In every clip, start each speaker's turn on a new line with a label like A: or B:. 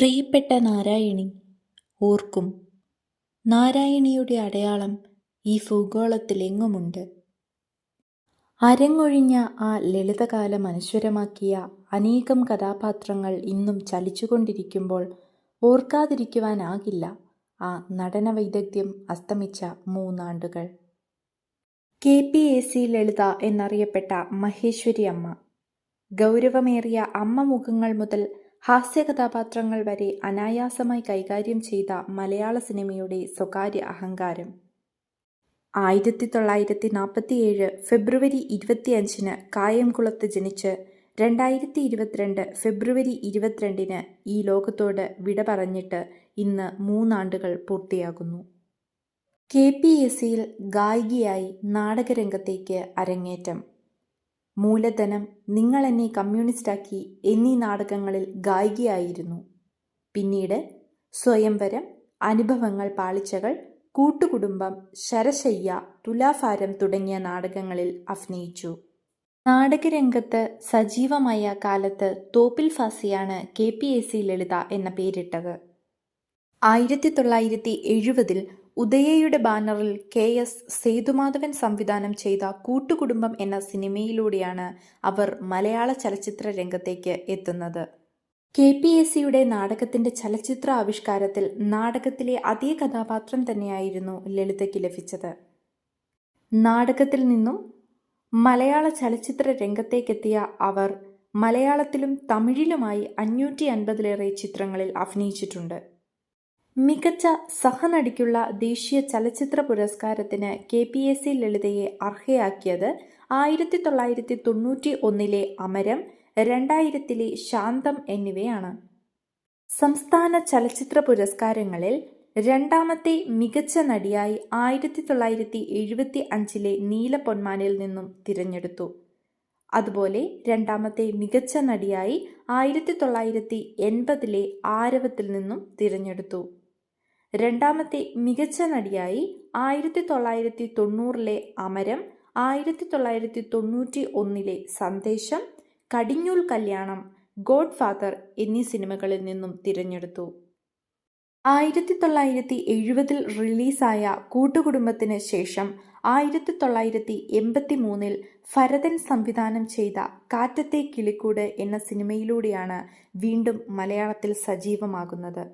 A: പ്രിയപ്പെട്ട നാരായണി ഓർക്കും. നാരായണിയുടെ അടയാളം ഈ ഭൂഗോളത്തിലെങ്ങുമുണ്ട്? അരങ്ങൊഴിഞ്ഞ ആ ലളിതകാല അനശ്വരമാക്കിയ അനേകം കഥാപാത്രങ്ങൾ ഇന്നും ചലിച്ചുകൊണ്ടിരിക്കുമ്പോൾ ഓർക്കാതിരിക്കുവാനാകില്ല ആ നടന വൈദഗ്ധ്യം അസ്തമിച്ച മൂന്നാണ്ടുകൾ. K. P. A. C. Lalitha എന്നറിയപ്പെട്ട Maheshwari അമ്മ. ഗൗരവമേറിയ അമ്മ മുഖങ്ങൾ മുതൽ ഹാസ്യകഥാപാത്രങ്ങൾ വരെ അനായാസമായി കൈകാര്യം ചെയ്ത മലയാള സിനിമയുടെ സ്വകാര്യ അഹങ്കാരം. ആയിരത്തി തൊള്ളായിരത്തി നാൽപ്പത്തിയേഴ് ഫെബ്രുവരി ഇരുപത്തിയഞ്ചിന് കായംകുളത്ത് ജനിച്ച് രണ്ടായിരത്തി ഇരുപത്തിരണ്ട് ഫെബ്രുവരി ഇരുപത്തിരണ്ടിന് ഈ ലോകത്തോട് വിട പറഞ്ഞിട്ട് ഇന്ന് മൂന്നാണ്ടുകൾ പൂർത്തിയാകുന്നു. കെ പി എസ് സിയിൽ ഗായികയായി നാടകരംഗത്തേക്ക് അരങ്ങേറ്റം. മൂലധനം നിങ്ങൾ എന്നെ കമ്മ്യൂണിസ്റ്റാക്കി എന്നീ നാടകങ്ങളിൽ ഗായികയായിരുന്നു. പിന്നീട് സ്വയംവരം അനുഭവങ്ങൾ പാളിച്ചകൾ കൂട്ടുകുടുംബം ശരശയ്യ തുലാഭാരം തുടങ്ങിയ നാടകങ്ങളിൽ അഭിനയിച്ചു. നാടകരംഗത്ത് സജീവമായ കാലത്ത് Thoppil ഫാസിയാണ് K P S C Lalitha എന്ന പേരിട്ടത്. ആയിരത്തി തൊള്ളായിരത്തി എഴുപതിൽ ഉദയയുടെ ബാനറിൽ കെ എസ് സേതുമാധവൻ സംവിധാനം ചെയ്ത കൂട്ടുകുടുംബം എന്ന സിനിമയിലൂടെയാണ് അവർ മലയാള ചലച്ചിത്ര രംഗത്തേക്ക് എത്തുന്നത്. കെ പി എസ് സിയുടെ നാടകത്തിന്റെ ചലച്ചിത്ര ആവിഷ്കാരത്തിൽ നാടകത്തിലെ അതേ കഥാപാത്രം തന്നെയായിരുന്നു ലളിതയ്ക്ക് ലഭിച്ചത്. നാടകത്തിൽ നിന്നും മലയാള ചലച്ചിത്ര രംഗത്തേക്കെത്തിയ അവർ മലയാളത്തിലും തമിഴിലുമായി അഞ്ഞൂറ്റി അൻപതിലേറെ ചിത്രങ്ങളിൽ അഭിനയിച്ചിട്ടുണ്ട്. മികച്ച സഹനടിക്കുള്ള ദേശീയ ചലച്ചിത്ര പുരസ്കാരത്തിന് കെ പി എസ് സി ലളിതയെ അർഹയാക്കിയത് ആയിരത്തി തൊള്ളായിരത്തി തൊണ്ണൂറ്റി ഒന്നിലെ അമരം രണ്ടായിരത്തിലെ ശാന്തം എന്നിവയാണ്. സംസ്ഥാന ചലച്ചിത്ര പുരസ്കാരങ്ങളിൽ രണ്ടാമത്തെ മികച്ച നടിയായി ആയിരത്തി തൊള്ളായിരത്തി എഴുപത്തി അഞ്ചിലെ നീലപ്പൊന്മാനിൽ നിന്നും തിരഞ്ഞെടുത്തു. അതുപോലെ രണ്ടാമത്തെ മികച്ച നടിയായി ആയിരത്തി തൊള്ളായിരത്തി എൺപതിലെ ആരവത്തിൽ നിന്നും തിരഞ്ഞെടുത്തു. രണ്ടാമത്തെ മികച്ച നടിയായി ആയിരത്തി തൊള്ളായിരത്തി തൊണ്ണൂറിലെ അമരം ആയിരത്തി തൊള്ളായിരത്തി തൊണ്ണൂറ്റി ഒന്നിലെ സന്ദേശം കടിഞ്ഞൂൽ കല്യാണം ഗോഡ് ഫാദർ എന്നീ സിനിമകളിൽ നിന്നും തിരഞ്ഞെടുത്തു. ആയിരത്തി തൊള്ളായിരത്തി എഴുപതിൽ റിലീസായ കൂട്ടുകുടുംബത്തിന് ശേഷം ആയിരത്തി തൊള്ളായിരത്തി എൺപത്തി മൂന്നിൽ ഭരതൻ സംവിധാനം ചെയ്ത കാറ്റത്തെ കിളിക്കൂട് എന്ന സിനിമയിലൂടെയാണ് വീണ്ടും മലയാളത്തിൽ സജീവമാകുന്നത്.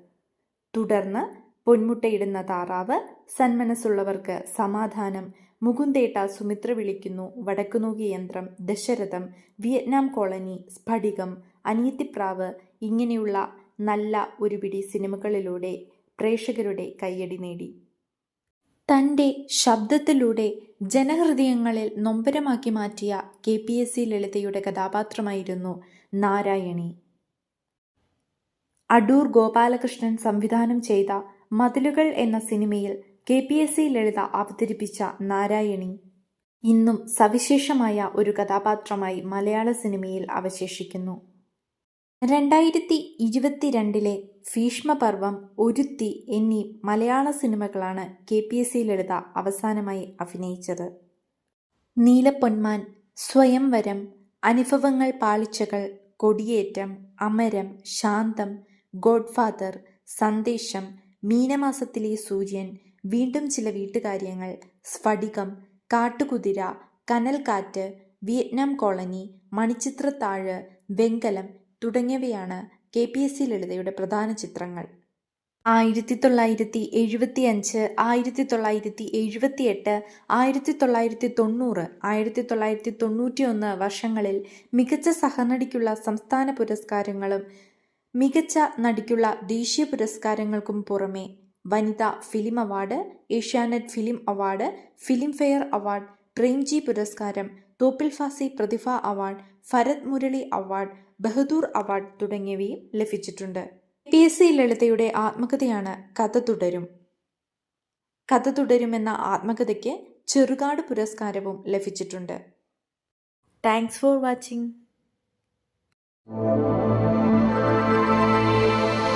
A: തുടർന്ന് പൊന്മുട്ടയിടുന്ന താറാവ് സന്മനസ്സുള്ളവർക്ക് സമാധാനം. മുകുന്തേട്ട സുമിത്ര വിളിക്കുന്നു. വടക്കുനോക്കി യന്ത്രം ദശരഥം വിയറ്റ്നാം കോളനി സ്ഫടികം അനിയത്തിപ്രാവ് ഇങ്ങനെയുള്ള നല്ല ഒരു പിടി സിനിമകളിലൂടെ പ്രേക്ഷകരുടെ കയ്യടി നേടി. തന്റെ ശബ്ദത്തിലൂടെ ജനഹൃദയങ്ങളിൽ നൊമ്പരമാക്കി മാറ്റിയ കെ പി എസ് സി ലളിതയുടെ കഥാപാത്രമായിരുന്നു നാരായണി. അടൂർ ഗോപാലകൃഷ്ണൻ സംവിധാനം ചെയ്ത മതിലുകൾ എന്ന സിനിമയിൽ K P S C Lalitha അവതരിപ്പിച്ച നാരായണി. ഇന്നും സവിശേഷമായ ഒരു കഥാപാത്രമായി മലയാള സിനിമയിൽ അവശേഷിക്കുന്നു. രണ്ടായിരത്തി ഇരുപത്തിരണ്ടിലെ ഭീഷ്മപർവം ഒരുത്തി എന്നീ മലയാള സിനിമകളാണ് K P S C Lalitha അവസാനമായി അഭിനയിച്ചത്. നീലപ്പൊന്മാൻ സ്വയംവരം അനുഭവങ്ങൾ പാളിച്ചകൾ കൊടിയേറ്റം അമരം ശാന്തം ഗോഡ്ഫാദർ സന്ദേശം മീനമാസത്തിലെ സൂര്യൻ വീണ്ടും ചില വീട്ടുകാര്യങ്ങൾ സ്ഫടികം കാട്ടുകുതിര കനൽക്കാറ്റ് വിയറ്റ്നാം കോളനി മണിച്ചിത്രത്താഴ് വെങ്കലം തുടങ്ങിയവയാണ് കെ പി എസ് സി ലളിതയുടെ പ്രധാന ചിത്രങ്ങൾ. ആയിരത്തി തൊള്ളായിരത്തി എഴുപത്തി അഞ്ച് ആയിരത്തി തൊള്ളായിരത്തി എഴുപത്തി എട്ട് ആയിരത്തി തൊള്ളായിരത്തി തൊണ്ണൂറ് ആയിരത്തി തൊള്ളായിരത്തി തൊണ്ണൂറ്റി ഒന്ന് വർഷങ്ങളിൽ മികച്ച സഹനടിക്കുള്ള സംസ്ഥാന പുരസ്കാരങ്ങളും മികച്ച നടിക്കുള്ള ദേശീയ പുരസ്കാരങ്ങൾക്കും പുറമെ വനിതാ film award Asianet film award film fare award Premji പുരസ്കാരം Thoppil Bhasi Prathibha award Bharat Murali award Bahadur award തുടങ്ങിയവയും ലഭിച്ചിട്ടുണ്ട്. പി എസ് സി ലളിതയുടെ ആത്മകഥയാണ് കഥ തുടരും. കഥ തുടരുമെന്ന ആത്മകഥയ്ക്ക് ചെറുകാട് പുരസ്കാരവും ലഭിച്ചിട്ടുണ്ട്. Thanks for watching. Música